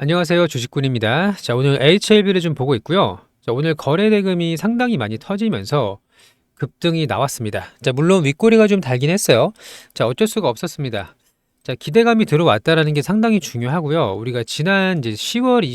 안녕하세요. 주식군입니다. 자, 오늘 HLB를 좀 보고 있고요. 자, 오늘 거래 대금이 상당히 많이 터지면서 급등이 나왔습니다. 자, 물론 윗꼬리가 좀 달긴 했어요. 자, 어쩔 수가 없었습니다. 자, 기대감이 들어왔다라는 게 상당히 중요하고요. 우리가 지난 이제 10월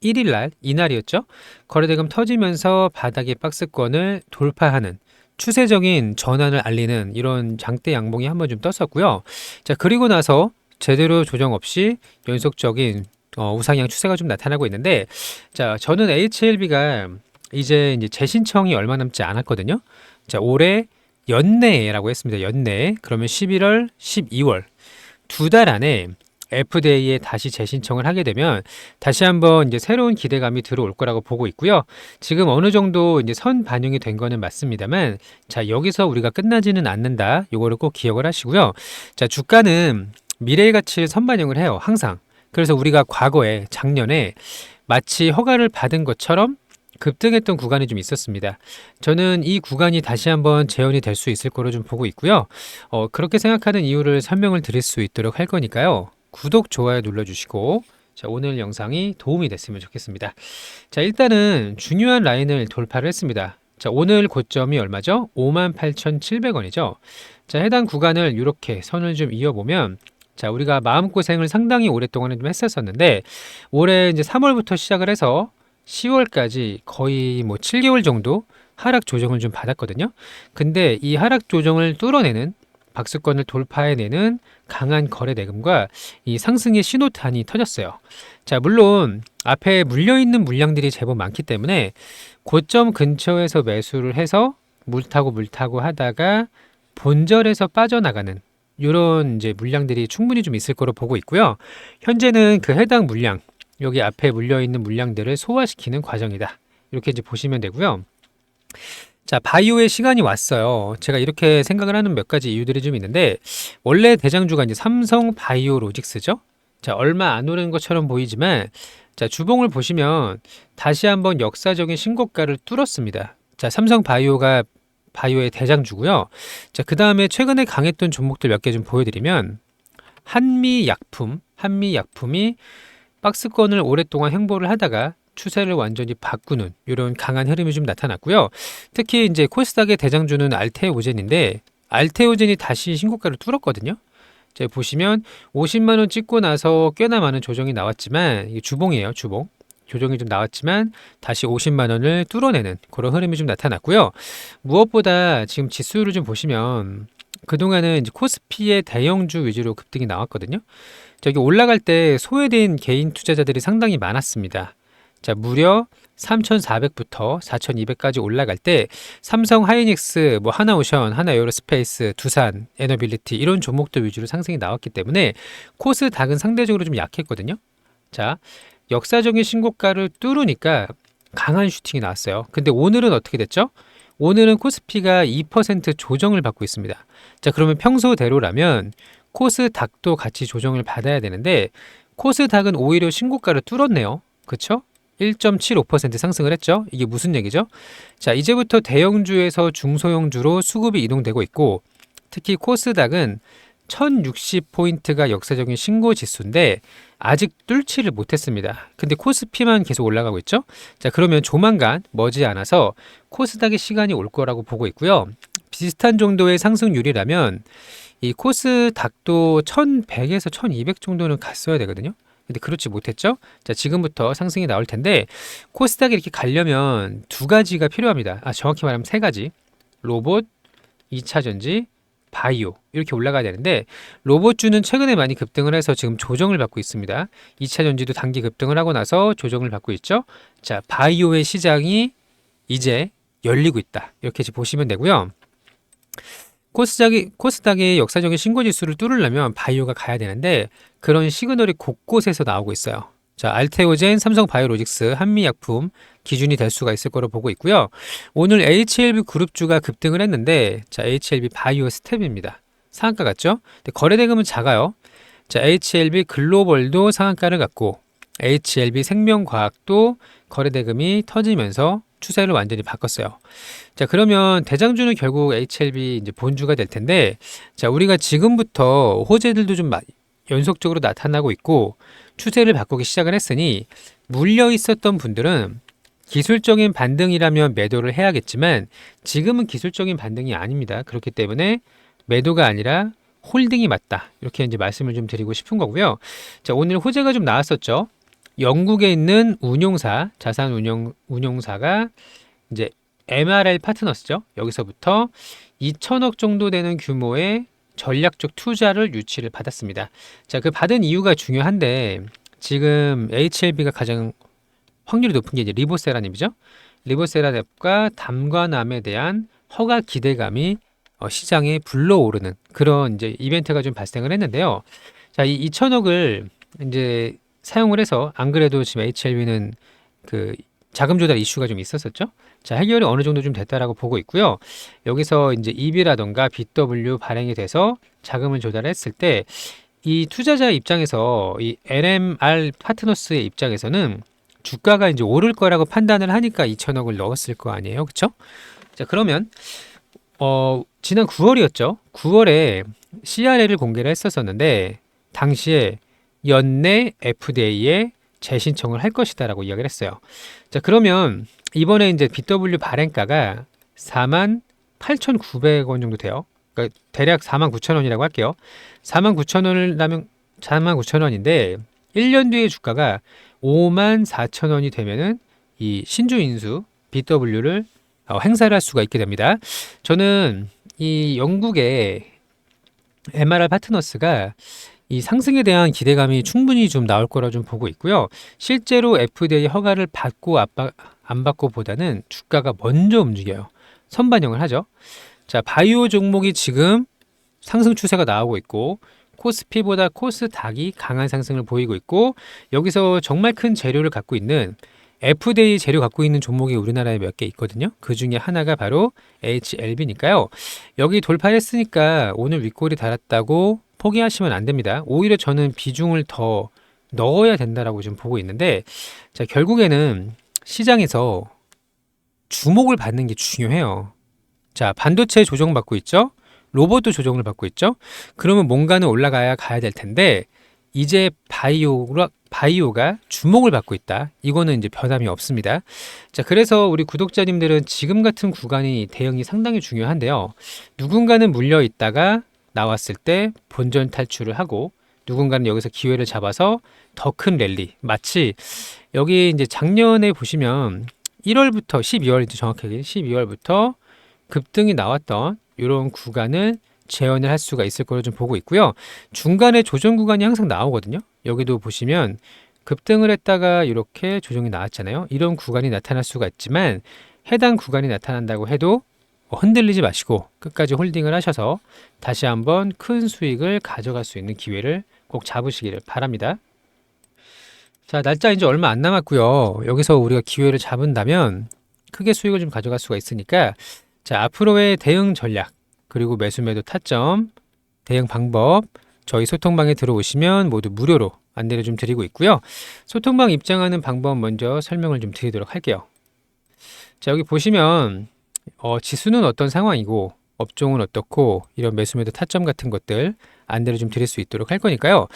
21일 날 이날이었죠. 거래 대금 터지면서 바닥의 박스권을 돌파하는 추세적인 전환을 알리는 이런 장대 양봉이 한번 좀 떴었고요. 자, 그리고 나서 제대로 조정 없이 연속적인 어, 우상향 추세가 좀 나타나고 있는데 자 저는 HLB가 이제 이제 재신청이 얼마 남지 않았거든요. 자 올해 연내라고 했습니다. 연내 그러면 11월, 12월 두 달 안에 FDA에 다시 재신청을 하게 되면 다시 한번 이제 새로운 기대감이 들어올 거라고 보고 있고요. 지금 어느 정도 이제 선 반영이 된 거는 맞습니다만 자 여기서 우리가 끝나지는 않는다. 요거를 꼭 기억을 하시고요. 자 주가는 미래의 가치를 선반영을 해요. 항상. 그래서 우리가 과거에 작년에 마치 허가를 받은 것처럼 급등했던 구간이 좀 있었습니다. 저는 이 구간이 다시 한번 재현이 될 수 있을 거로 좀 보고 있고요. 어, 그렇게 생각하는 이유를 설명을 드릴 수 있도록 할 거니까요. 구독, 좋아요 눌러주시고 자, 오늘 영상이 도움이 됐으면 좋겠습니다. 자, 일단은 중요한 라인을 돌파를 했습니다. 자, 오늘 고점이 얼마죠? 58,700원이죠. 자, 해당 구간을 이렇게 선을 좀 이어보면 자, 우리가 마음고생을 상당히 오랫동안 좀 했었었는데 올해 이제 3월부터 시작을 해서 10월까지 거의 뭐 7개월 정도 하락 조정을 좀 받았거든요. 근데 이 하락 조정을 뚫어내는 박스권을 돌파해내는 강한 거래 대금과 이 상승의 신호탄이 터졌어요. 자, 물론 앞에 물려있는 물량들이 제법 많기 때문에 고점 근처에서 매수를 해서 물 타고 물 타고 하다가 본절에서 빠져나가는 이런 이제 물량들이 충분히 좀 있을 거로 보고 있고요. 현재는 그 해당 물량 여기 앞에 물려 있는 물량들을 소화시키는 과정이다. 이렇게 이제 보시면 되고요. 자, 바이오의 시간이 왔어요. 제가 이렇게 생각을 하는 몇 가지 이유들이 좀 있는데 원래 대장주가 이제 삼성 바이오 로직스죠. 자, 얼마 안 오른 것처럼 보이지만 자, 주봉을 보시면 다시 한번 역사적인 신고가를 뚫었습니다. 자, 삼성 바이오가 바이오의 대장주고요. 자, 그 다음에 최근에 강했던 종목들 몇 개 좀 보여드리면 한미약품, 한미약품이 박스권을 오랫동안 행보를 하다가 추세를 완전히 바꾸는 이런 강한 흐름이 좀 나타났고요. 특히 이제 코스닥의 대장주는 알테오젠인데 알테오젠이 다시 신고가를 뚫었거든요. 자, 보시면 50만 원 찍고 나서 꽤나 많은 조정이 나왔지만 주봉이에요, 주봉. 조정이 좀 나왔지만 다시 50만 원을 뚫어내는 그런 흐름이 좀 나타났고요. 무엇보다 지금 지수를 좀 보시면 그동안은 이제 코스피의 대형주 위주로 급등이 나왔거든요. 저기 올라갈 때 소외된 개인 투자자들이 상당히 많았습니다. 자, 무려 3,400부터 4,200까지 올라갈 때 삼성 하이닉스, 뭐 하나오션, 하나에어로스페이스, 두산, 에너빌리티 이런 종목들 위주로 상승이 나왔기 때문에 코스닥은 상대적으로 좀 약했거든요. 자, 역사적인 신고가를 뚫으니까 강한 슈팅이 나왔어요. 근데 오늘은 어떻게 됐죠? 오늘은 코스피가 2% 조정을 받고 있습니다. 자, 그러면 평소대로라면 코스닥도 같이 조정을 받아야 되는데 코스닥은 오히려 신고가를 뚫었네요. 그쵸? 1.75% 상승을 했죠. 이게 무슨 얘기죠? 자, 이제부터 대형주에서 중소형주로 수급이 이동되고 있고 특히 코스닥은 1060포인트가 역사적인 신고 지수인데 아직 뚫지를 못했습니다. 근데 코스피만 계속 올라가고 있죠? 자, 그러면 조만간 머지않아서 코스닥의 시간이 올 거라고 보고 있고요. 비슷한 정도의 상승률이라면 이 코스닥도 1100에서 1200 정도는 갔어야 되거든요. 근데 그렇지 못했죠? 자, 지금부터 상승이 나올 텐데 코스닥이 이렇게 가려면 두 가지가 필요합니다. 아, 정확히 말하면 세 가지. 로봇, 2차 전지, 바이오 이렇게 올라가야 되는데 로봇주는 최근에 많이 급등을 해서 지금 조정을 받고 있습니다. 2차 전지도 단기 급등을 하고 나서 조정을 받고 있죠. 자, 바이오의 시장이 이제 열리고 있다. 이렇게 보시면 되고요. 코스닥이, 코스닥의 역사적인 신고 지수를 뚫으려면 바이오가 가야 되는데 그런 시그널이 곳곳에서 나오고 있어요. 자, 알테오젠, 삼성바이오로직스, 한미약품 기준이 될 수가 있을 거로 보고 있고요. 오늘 HLB 그룹주가 급등을 했는데 자, HLB 바이오 스텝입니다. 상한가 같죠? 거래 대금은 작아요. 자, HLB 글로벌도 상한가를 갖고 HLB 생명과학도 거래 대금이 터지면서 추세를 완전히 바꿨어요. 자, 그러면 대장주는 결국 HLB 이제 본주가 될 텐데 자, 우리가 지금부터 호재들도 좀 연속적으로 나타나고 있고 추세를 바꾸기 시작을 했으니 물려 있었던 분들은 기술적인 반등이라면 매도를 해야겠지만 지금은 기술적인 반등이 아닙니다. 그렇기 때문에 매도가 아니라 홀딩이 맞다. 이렇게 이제 말씀을 좀 드리고 싶은 거고요. 자, 오늘 호재가 좀 나왔었죠. 영국에 있는 운용사, 자산 운용 운용사가 이제 MRL 파트너스죠. 여기서부터 2천억 정도 되는 규모의 전략적 투자를 유치를 받았습니다. 자, 그 받은 이유가 중요한데 지금 HLB가 가장 확률이 높은 게 이제 리보세라님이죠. 리보세라랩과 담관암에 대한 허가 기대감이 어, 시장에 불러오르는 그런 이제 이벤트가 좀 발생을 했는데요. 자, 이 2천억을 이제 사용을 해서 안 그래도 지금 HLB는 그 자금 조달 이슈가 좀 있었었죠. 자, 해결이 어느 정도 좀 됐다라고 보고 있고요. 여기서 이제 EB라던가 BW 발행이 돼서 자금을 조달했을 때 이 투자자 입장에서 이 LMR 파트너스의 입장에서는 주가가 이제 오를 거라고 판단을 하니까 2천억을 넣었을 거 아니에요. 그렇죠? 자, 그러면 어, 지난 9월이었죠. 9월에 CRL을 공개를 했었었는데 당시에 연내 FDA에 재신청을 할 것이다라고 이야기를 했어요. 자, 그러면 이번에 이제 BW 발행가가 4만 8,900원 정도 돼요. 그러니까 대략 4만 9천 원이라고 할게요. 4만 9천 원을 나면 4만 9천 원인데 1년 뒤에 주가가 5만 4천 원이 되면은 이 신주 인수 BW를 어, 행사를 할 수가 있게 됩니다. 저는 이 영국의 MRR 파트너스가 이 상승에 대한 기대감이 충분히 좀 나올 거라 좀 보고 있고요. 실제로 FDA 허가를 받고 안 받고 보다는 주가가 먼저 움직여요. 선반영을 하죠. 자, 바이오 종목이 지금 상승 추세가 나오고 있고 코스피보다 코스닥이 강한 상승을 보이고 있고 여기서 정말 큰 재료를 갖고 있는 FDA 재료 갖고 있는 종목이 우리나라에 몇 개 있거든요. 그 중에 하나가 바로 HLB니까요. 여기 돌파했으니까 오늘 윗골이 달았다고 포기하시면 안 됩니다. 오히려 저는 비중을 더 넣어야 된다라고 좀 보고 있는데 자, 결국에는 시장에서 주목을 받는 게 중요해요. 자, 반도체 조정받고 있죠? 로봇도 조정을 받고 있죠? 그러면 뭔가는 올라가야 가야 될 텐데 이제 바이오가 바이오가 주목을 받고 있다. 이거는 이제 변함이 없습니다. 자, 그래서 우리 구독자님들은 지금 같은 구간이 대응이 상당히 중요한데요. 누군가는 물려 있다가 나왔을 때 본전 탈출을 하고 누군가는 여기서 기회를 잡아서 더 큰 랠리. 마치 여기 이제 작년에 보시면 1월부터 12월 이제 정확하게 12월부터 급등이 나왔던 이런 구간을 재현을 할 수가 있을 거로 좀 보고 있고요. 중간에 조정 구간이 항상 나오거든요. 여기도 보시면 급등을 했다가 이렇게 조정이 나왔잖아요. 이런 구간이 나타날 수가 있지만 해당 구간이 나타난다고 해도 흔들리지 마시고 끝까지 홀딩을 하셔서 다시 한번 큰 수익을 가져갈 수 있는 기회를 꼭 잡으시기를 바랍니다. 자, 날짜 이제 얼마 안 남았고요. 여기서 우리가 기회를 잡은다면 크게 수익을 좀 가져갈 수가 있으니까 자, 앞으로의 대응 전략 그리고 매수 매도 타점, 대응 방법 저희 소통방에 들어오시면 모두 무료로 안내를 좀 드리고 있고요. 소통방 입장하는 방법 먼저 설명을 좀 드리도록 할게요. 자, 여기 보시면 어, 지수는 어떤 상황이고 업종은 어떻고 이런 매수 매도 타점 같은 것들 안내를 좀 드릴 수 있도록 할 거니까요.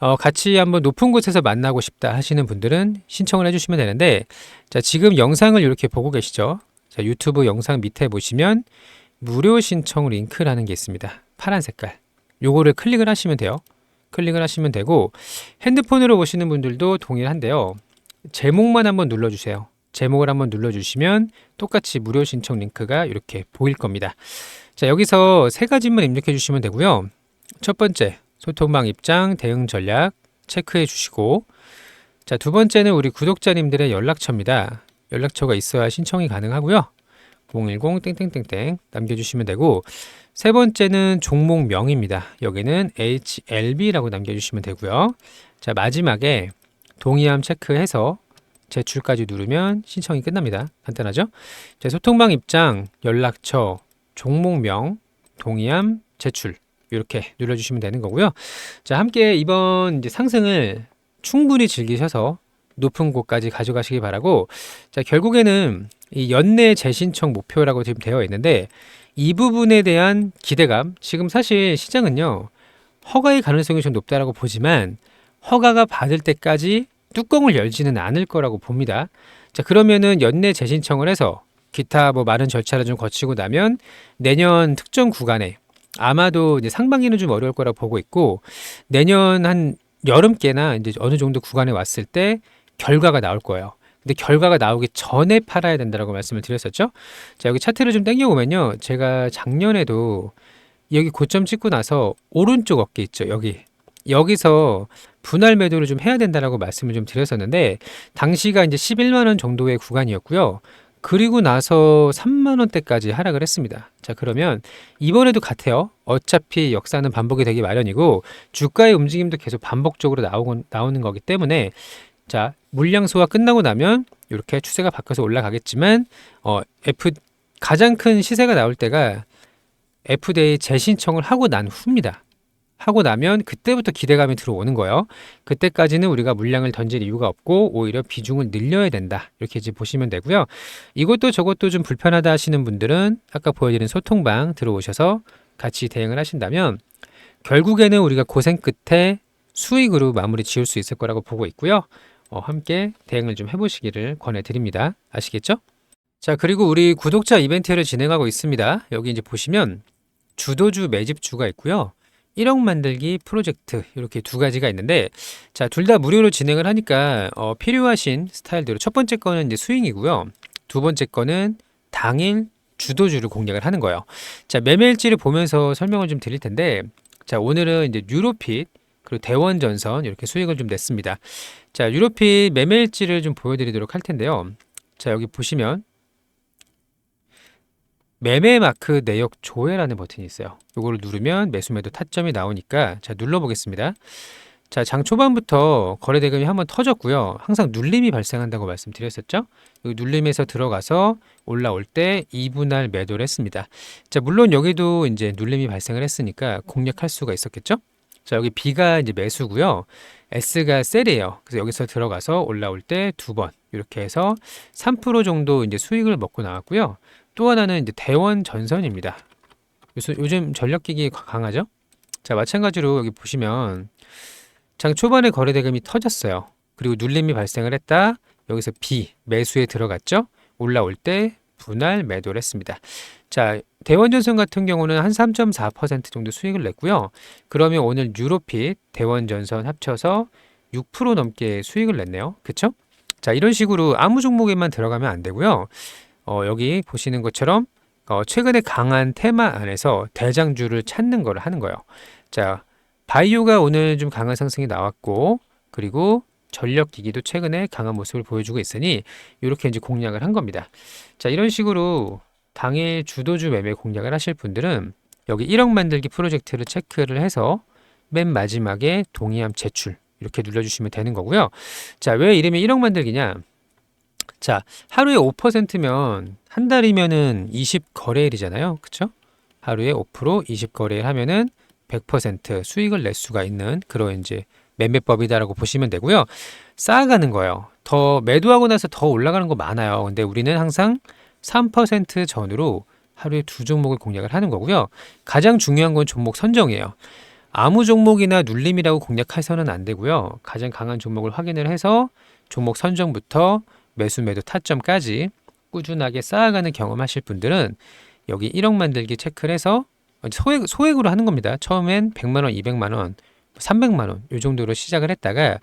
어, 같이 한번 높은 곳에서 만나고 싶다 하시는 분들은 신청을 해주시면 되는데 자 지금 영상을 이렇게 보고 계시죠. 자 유튜브 영상 밑에 보시면 무료 신청 링크라는 게 있습니다. 파란 색깔. 요거를 클릭을 하시면 돼요. 클릭을 하시면 되고 핸드폰으로 보시는 분들도 동일한데요. 제목만 한번 눌러주세요. 제목을 한번 눌러주시면 똑같이 무료 신청 링크가 이렇게 보일 겁니다. 자, 여기서 세 가지만 입력해 주시면 되고요. 첫 번째, 소통방 입장, 대응 전략 체크해 주시고, 자, 두 번째는 우리 구독자님들의 연락처입니다. 연락처가 있어야 신청이 가능하고요. 010 땡땡땡땡 남겨주시면 되고, 세 번째는 종목명입니다. 여기는 HLB라고 남겨주시면 되고요. 자, 마지막에 동의함 체크해서 제출까지 누르면 신청이 끝납니다. 간단하죠? 자, 소통방 입장, 연락처, 종목명, 동의함, 제출 이렇게 눌러주시면 되는 거고요. 자, 함께 이번 이제 상승을 충분히 즐기셔서 높은 곳까지 가져가시기 바라고 자, 결국에는 이 연내 재신청 목표라고 지금 되어 있는데 이 부분에 대한 기대감 지금 사실 시장은요 허가의 가능성이 좀 높다라고 보지만 허가가 받을 때까지 뚜껑을 열지는 않을 거라고 봅니다. 자, 그러면은 연내 재신청을 해서 기타 뭐 많은 절차를 좀 거치고 나면 내년 특정 구간에 아마도 이제 상반기는 좀 어려울 거라고 보고 있고 내년 한 여름께나 이제 어느 정도 구간에 왔을 때 결과가 나올 거예요. 근데 결과가 나오기 전에 팔아야 된다라고 말씀을 드렸었죠. 자, 여기 차트를 좀 당겨 보면요. 제가 작년에도 여기 고점 찍고 나서 오른쪽 어깨 있죠. 여기. 여기서 분할 매도를 좀 해야 된다라고 말씀을 좀 드렸었는데 당시가 이제 11만 원 정도의 구간이었고요. 그리고 나서 3만 원대까지 하락을 했습니다. 자, 그러면 이번에도 같아요. 어차피 역사는 반복이 되기 마련이고 주가의 움직임도 계속 반복적으로 나오고, 나오는 거기 때문에 자, 물량 소화 끝나고 나면 이렇게 추세가 바뀌어서 올라가겠지만 어, F 가장 큰 시세가 나올 때가 FDA 재신청을 하고 난 후입니다. 하고 나면 그때부터 기대감이 들어오는 거예요. 그때까지는 우리가 물량을 던질 이유가 없고 오히려 비중을 늘려야 된다. 이렇게 이제 보시면 되고요. 이것도 저것도 좀 불편하다 하시는 분들은 아까 보여드린 소통방 들어오셔서 같이 대응을 하신다면 결국에는 우리가 고생 끝에 수익으로 마무리 지을 수 있을 거라고 보고 있고요. 어, 함께 대응을 좀 해보시기를 권해드립니다. 아시겠죠? 자, 그리고 우리 구독자 이벤트를 진행하고 있습니다. 여기 이제 보시면 주도주 매집주가 있고요. 1억 만들기 프로젝트 이렇게 두 가지가 있는데 자 둘 다 무료로 진행을 하니까 어, 필요하신 스타일대로 첫 번째 거는 이제 스윙이고요. 두 번째 거는 당일 주도주를 공략을 하는 거예요. 자 매매일지를 보면서 설명을 좀 드릴 텐데 자 오늘은 이제 유로핏 그리고 대원전선 이렇게 수익을 좀 냈습니다. 자 유로핏 매매일지를 좀 보여드리도록 할 텐데요. 자 여기 보시면 매매 마크 내역 조회라는 버튼이 있어요. 이거를 누르면 매수 매도 타점이 나오니까 자 눌러보겠습니다. 자, 장 초반부터 거래 대금이 한번 터졌고요. 항상 눌림이 발생한다고 말씀드렸었죠. 여기 눌림에서 들어가서 올라올 때 2분할 매도를 했습니다. 자, 물론 여기도 이제 눌림이 발생을 했으니까 공략할 수가 있었겠죠. 자, 여기 B가 이제 매수고요. S가 셀이에요. 그래서 여기서 들어가서 올라올 때 두 번 이렇게 해서 3% 정도 이제 수익을 먹고 나왔고요. 또 하나는 이제 대원 전선입니다. 요즘 전력기기 강하죠? 자, 마찬가지로 여기 보시면 장 초반에 거래 대금이 터졌어요. 그리고 눌림이 발생을 했다. 여기서 B 매수에 들어갔죠? 올라올 때 분할 매도를 했습니다. 자, 대원전선 같은 경우는 한 3.4% 정도 수익을 냈고요. 그러면 오늘 유로핏, 대원전선 합쳐서 6% 넘게 수익을 냈네요. 그쵸? 자, 이런 식으로 아무 종목에만 들어가면 안 되고요. 어, 여기 보시는 것처럼 어, 최근에 강한 테마 안에서 대장주를 찾는 걸 하는 거예요. 자, 바이오가 오늘 좀 강한 상승이 나왔고, 그리고 전력 기기도 최근에 강한 모습을 보여주고 있으니 이렇게 이제 공략을 한 겁니다. 자, 이런 식으로 당일 주도주 매매 공략을 하실 분들은 여기 1억 만들기 프로젝트를 체크를 해서 맨 마지막에 동의함 제출 이렇게 눌러주시면 되는 거고요. 자, 왜 이름이 1억 만들기냐? 자, 하루에 5%면 한 달이면은 20 거래일이잖아요. 그쵸? 하루에 5% 20 거래일 하면은 100% 수익을 낼 수가 있는 그런 이제 매매법이다라고 보시면 되고요. 쌓아가는 거예요. 더 매도하고 나서 더 올라가는 거 많아요. 근데 우리는 항상 3% 전후로 하루에 두 종목을 공략을 하는 거고요. 가장 중요한 건 종목 선정이에요. 아무 종목이나 눌림이라고 공략해서는 안 되고요. 가장 강한 종목을 확인을 해서 종목 선정부터 매수 매도 타점까지 꾸준하게 쌓아가는 경험하실 분들은 여기 1억 만들기 체크를 해서 소액, 소액으로 하는 겁니다. 처음엔 100만 원, 200만 원, 300만 원, 이 정도로 시작을 했다가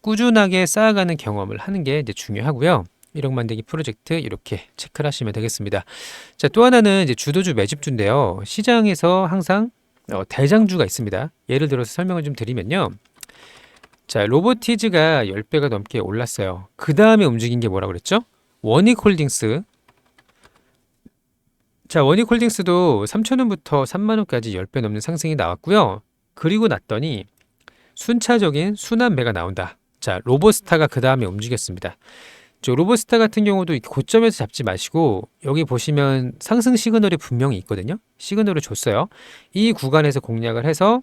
꾸준하게 쌓아가는 경험을 하는 게 이제 중요하고요. 1억 만들기 프로젝트 이렇게 체크를 하시면 되겠습니다. 자, 또 하나는 이제 주도주 매집주인데요. 시장에서 항상 어, 대장주가 있습니다. 예를 들어서 설명을 좀 드리면요. 자, 로보티즈가 10배가 넘게 올랐어요. 그 다음에 움직인 게 뭐라 그랬죠? 원익 홀딩스. 자, 원익 홀딩스도 3천원부터 3만원까지 10배 넘는 상승이 나왔고요. 그리고 났더니 순차적인 순환매가 나온다. 자, 로보스타가 그 다음에 움직였습니다. 저 로보스타 같은 경우도 고점에서 잡지 마시고 여기 보시면 상승 시그널이 분명히 있거든요. 시그널을 줬어요. 이 구간에서 공략을 해서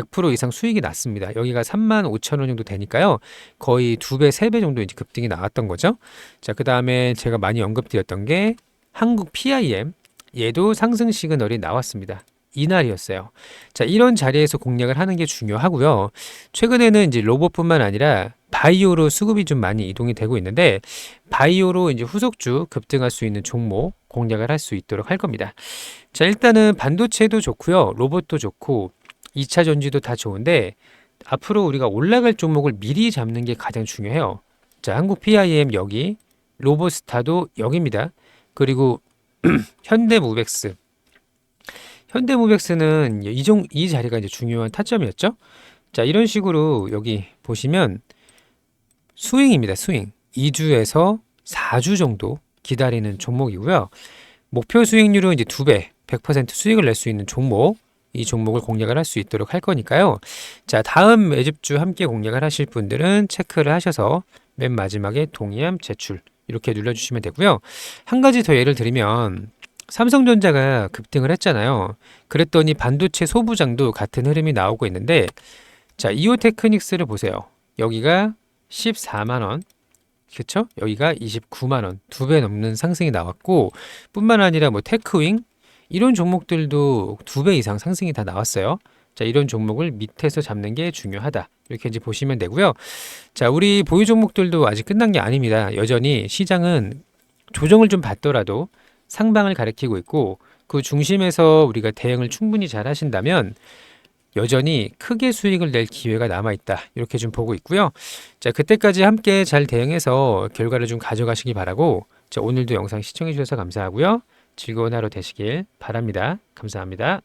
100% 이상 수익이 났습니다. 여기가 3만 5천 원 정도 되니까요. 거의 두 배, 세 배 정도 이제 급등이 나왔던 거죠. 자, 그 다음에 제가 많이 언급드렸던 게 한국 PIM 얘도 상승 시그널이 나왔습니다. 이날이었어요. 자, 이런 자리에서 공략을 하는 게 중요하고요. 최근에는 이제 로봇뿐만 아니라 바이오로 수급이 좀 많이 이동이 되고 있는데 바이오로 이제 후속주 급등할 수 있는 종목 공략을 할 수 있도록 할 겁니다. 자, 일단은 반도체도 좋고요. 로봇도 좋고 2차 전지도 다 좋은데 앞으로 우리가 올라갈 종목을 미리 잡는 게 가장 중요해요. 자, 한국 PIM 여기, 로보스타도 여기입니다. 그리고 현대무벡스. 현대무벡스는 이종 이 자리가 이제 중요한 타점이었죠. 자, 이런 식으로 여기 보시면 스윙입니다. 스윙. 2주에서 4주 정도 기다리는 종목이고요. 목표 수익률은 이제 2배, 100% 수익을 낼 수 있는 종목. 이 종목을 공략을 할 수 있도록 할 거니까요. 자, 다음 매집주 함께 공략을 하실 분들은 체크를 하셔서 맨 마지막에 동의함 제출 이렇게 눌러주시면 되고요. 한 가지 더 예를 들면 삼성전자가 급등을 했잖아요. 그랬더니 반도체 소부장도 같은 흐름이 나오고 있는데 자, 이오테크닉스를 보세요. 여기가 14만 원. 그렇죠? 여기가 29만 원. 두 배 넘는 상승이 나왔고 뿐만 아니라 뭐 테크윙 이런 종목들도 두 배 이상 상승이 다 나왔어요. 자, 이런 종목을 밑에서 잡는 게 중요하다. 이렇게 이제 보시면 되고요. 자, 우리 보유 종목들도 아직 끝난 게 아닙니다. 여전히 시장은 조정을 좀 받더라도 상방을 가리키고 있고 그 중심에서 우리가 대응을 충분히 잘 하신다면 여전히 크게 수익을 낼 기회가 남아 있다. 이렇게 좀 보고 있고요. 자, 그때까지 함께 잘 대응해서 결과를 좀 가져가시기 바라고 자, 오늘도 영상 시청해 주셔서 감사하고요. 즐거운 하루 되시길 바랍니다. 감사합니다.